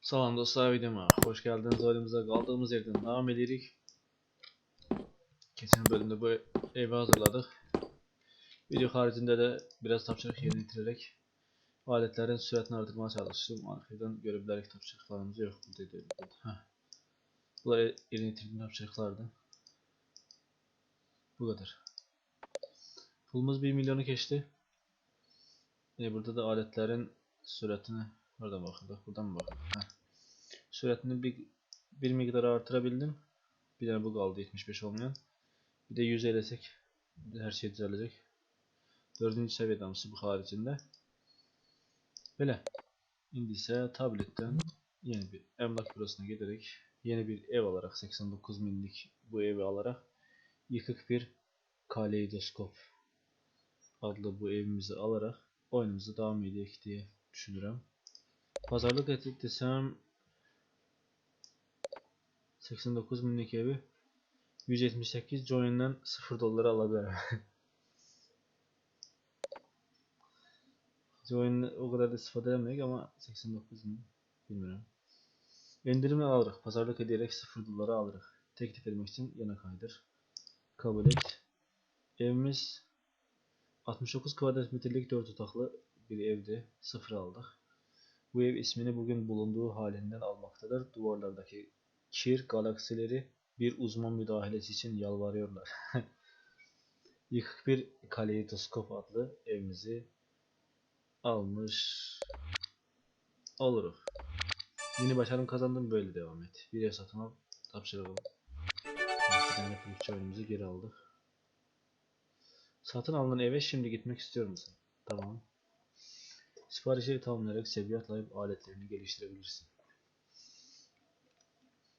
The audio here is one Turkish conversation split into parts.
Salam dostlar videoma hoş geldiniz. Oyunumuza kaldığımız yerden devam edirik. Geçen bölümde bu evi hazırladık. Video haricinde de biraz tapşırık yerine getirerek aletlerin süratini artırmaya çalıştım. Arkadan görebilerek tapşırıklarımız yok. Heh. Bunlar yerine getirdiğim tapşırıklardı. Bu kadar. Pulumuz 1 milyonu geçti. E, burada da aletlerin süratini Oradan bakıyorduk. Buradan mı? Heh. Süratini bir, bir miktar artırabildim. Bir tane bu kaldı 75 olmayan. Bir de 100 elesek her şey düzelecek. Dördüncü seviye damısı bu haricinde. Böyle. Şimdi ise tabletten yeni bir emlak bürosuna giderek yeni bir ev olarak 89 binlik bu evi alarak yıkık bir kaleidoskop adlı bu evimizi alarak oyunumuzu devam edecek diye düşünürüm. Pazarlık ettik desem 89 binlik evi 178 join'den 0 dolara alabilirim. Join o kadar da istifade edemedik ama 89 bin bilmiyorum. İndirimle alırız. Pazarlık ederek 0 dolara alırız. Teklif etmek için yana kaydır. Kabul et. Evimiz 69 kvadrat metrelik 4 otaklı bir evdi. 0 aldık. Bu ev ismini bugün bulunduğu halinden almaktadır. Duvarlardaki kir galaksileri bir uzman müdahalesi için yalvarıyorlar. Yıkık bir kaleidoskop adlı evimizi almış oluruz. Yeni başarım kazandım böyle devam et. Bir ev satın al. Tapşıralım. Bir tane oyunumuzu geri aldık. Satın alınan eve şimdi gitmek istiyor musun? Tamam. Siparişi tamamlayarak seviye atlayıp aletlerini geliştirebilirsin.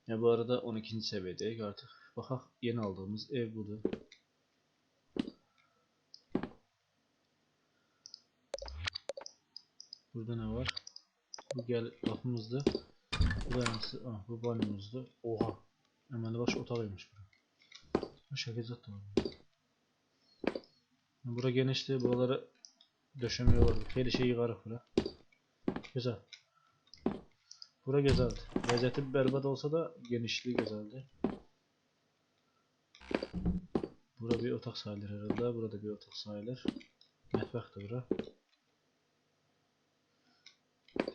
Ya bu arada 12. seviyedeyiz artık. Bakak yeni aldığımız ev budur. Burada ne var? Bu gel kapımızda. Bu yansı, ah, bu banyomuzda. Oha. Hemen de baş otağıymış bu. Gezat da var. Bura genişti. Buraları döşemiyorlar. Her şeyi yıkarık bura. Güzel. Bura güzeldi. Lezzeti berbat olsa da genişliği güzeldi. Bura bir otak sayılır herhalde. Burada bir otak sayılır. Mətbəx de bura.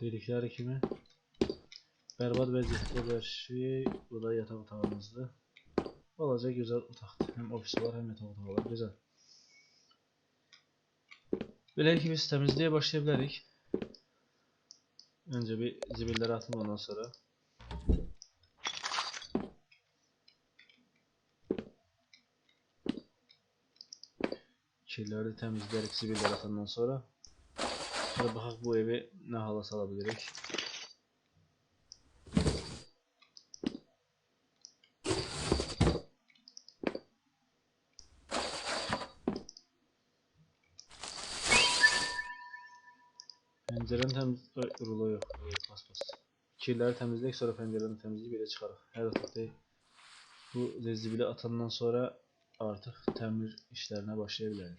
Delikler kimi? Berbat vəziyyətdə bir şey. Bu da yataq otağımızdır. Balaca güzel otaqdır. Hem ofisi var hem yatak otağı var. Güzel. Böyle ki biz temizliğe başlayabilirik. Önce bir zibilleri atın ondan sonra. Kirleri temizleyerek zibilleri atından sonra. Sonra bakak bu evi ne hala salabilirik. Pencerenin temiz... Ay, rulo yok. Rulo pas pas. Kirleri temizleyip sonra pencerenin temizliği bile çıkarır. Her otakta bu zezibili atandan sonra artık temir işlerine başlayabiliriz.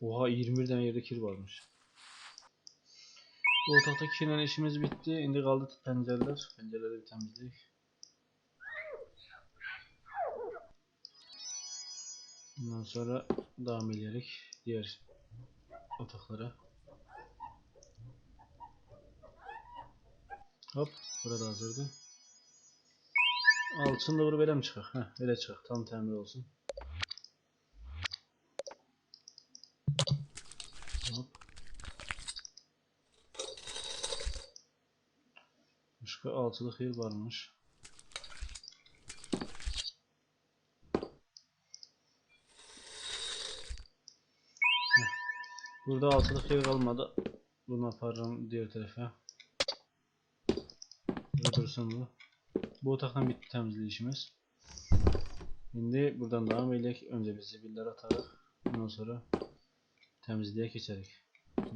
Oha 21 tane yerde kir varmış. Bu otakta kirlen işimiz bitti. Şimdi kaldı pencereler. Pencereleri bir Ondan sonra devam ederek diğer otaklara. Hop burada hazırdı. Altını da ele mi çıkar? Heh ele çıkar. Tam temir olsun. Hop. Başka altılık yer varmış. Burada altılık yer kalmadı. Bunu yaparım diğer tarafa. Burada dursun bu. Bu otaqdan bitti temizleyişimiz. Şimdi buradan devam edək. Önce biz zibilleri atarıq. Ondan sonra temizliğe keçerik.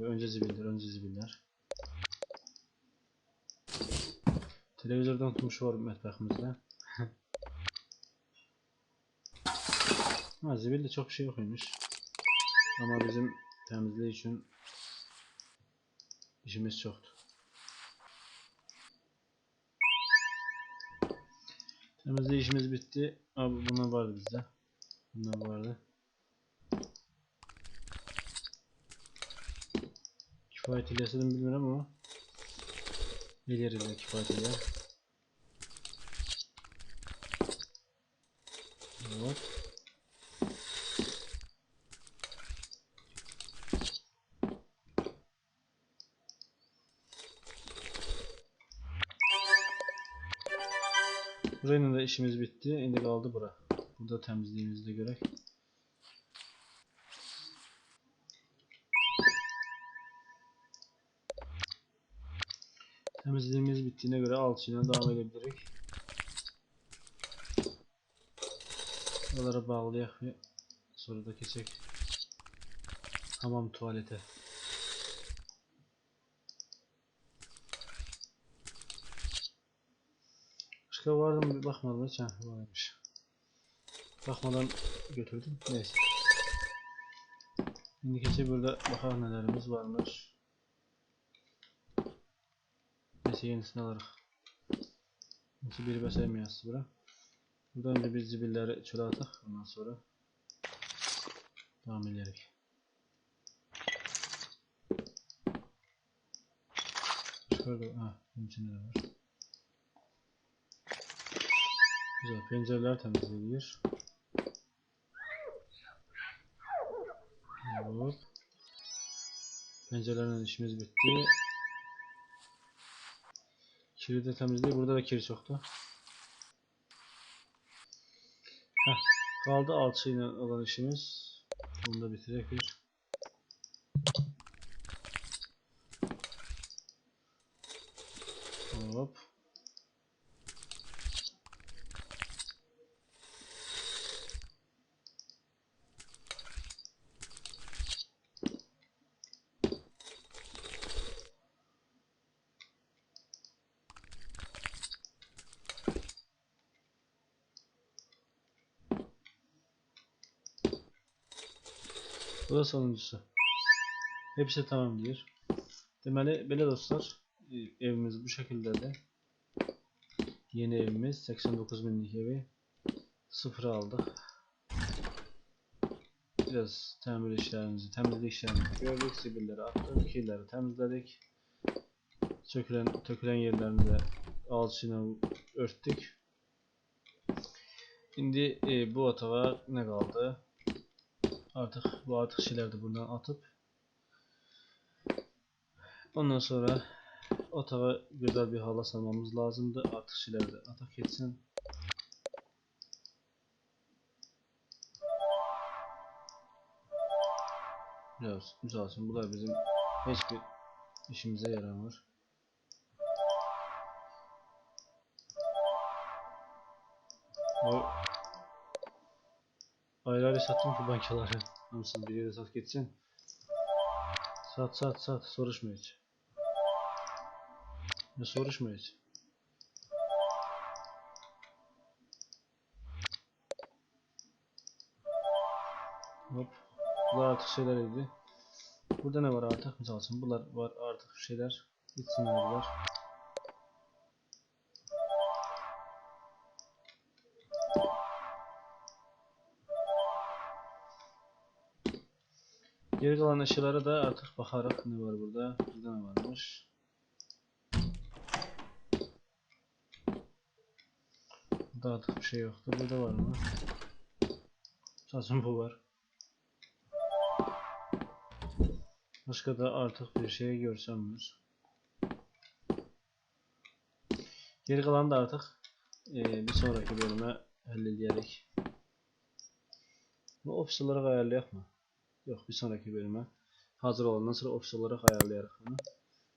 Önce zibiller, önce zibiller. Televizordan tutmuş var mətbəximizdə. ha, zibilde çok şey yok. Ama bizim təmizlik üçün işimiz çoxdur. Temizlik işimiz bitti. Abi bunlar vardı bizde. Bunlar vardı. Kifayet ilerlesin bilmiyorum ama ileride kifayet iler. Evet. Burayla da işimiz bitti. Şimdi kaldı bura. Burada temizliğimizi de görek. Temizliğimiz bittiğine göre alçıyla devam edebiliriz. Buraları bağlayak ve sonra da geçecek. Hamam tuvalete. Başka vardı mı bir bakmadım hiç varmış. Bakmadan götürdüm. Neyse. Şimdi geçe burada bakalım nelerimiz varmış. Neyse yenisini alırız. Neyse biri beselmeyası bura. Buradan önce biz zibilleri çöle atak. Ondan sonra devam ederek. Şurada ha bunun içinde de var. Güzel pencereler temizleniyor. Hop. Pencerelerle işimiz bitti. Kiri de temizliği. Burada da kiri çoktu. Heh, kaldı alçıyla olan işimiz. Bunu da bitirek bir. Hop. Bu da sonuncusu. Hepsi tamam diyor. Deməli belə dostlar, e, evimiz bu şəkildədir. Yeni evimiz 89 minlik evi sıfıra aldıq. Biraz təmir işlərimizi, təmizlik işlərimizi gördük, zibilləri atdıq, kirləri təmizlədik. Sökülən, tökülən yerlərini də alçı ilə örtdük. İndi e, bu otağa nə qaldı? Artık bu artık şeyler de buradan atıp ondan sonra otağa güzel bir hala salmamız lazımdı. Artık şeyler de atak etsin. Biraz güzel olsun. Bizim hiçbir işimize yaramıyor. O Ayrı ayrı sattım ki bankaları. Nasıl bir yere sat gitsin. Sat sat sat soruşma hiç. Ne soruşma hiç. Hop. Bunlar artık şeyler idi. Burada ne var artık? Misal için bunlar var artık şeyler. Gitsinler bunlar. Geri kalan eşyalara da artık bakarak ne var burada? Burada ne varmış? Burada artık bir şey yoktu. Burada var mı? Sadece bu var. Başka da artık bir şey görsemdir. Geri kalan da artık eee, bir sonraki bölüme hallediyerek. Bu olarak ayarlayak mı? Yox, bir sonraki bölümə hazır olandan sonra ofis olaraq ayarlayarıq bunu.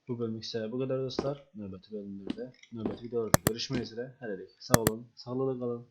Bu bölümlük isə bu qədər dostlar. Növbəti bölümlərdə, növbəti videolarda görüşmək üzrə. Hələlik sağ olun, sağlıqla qalın.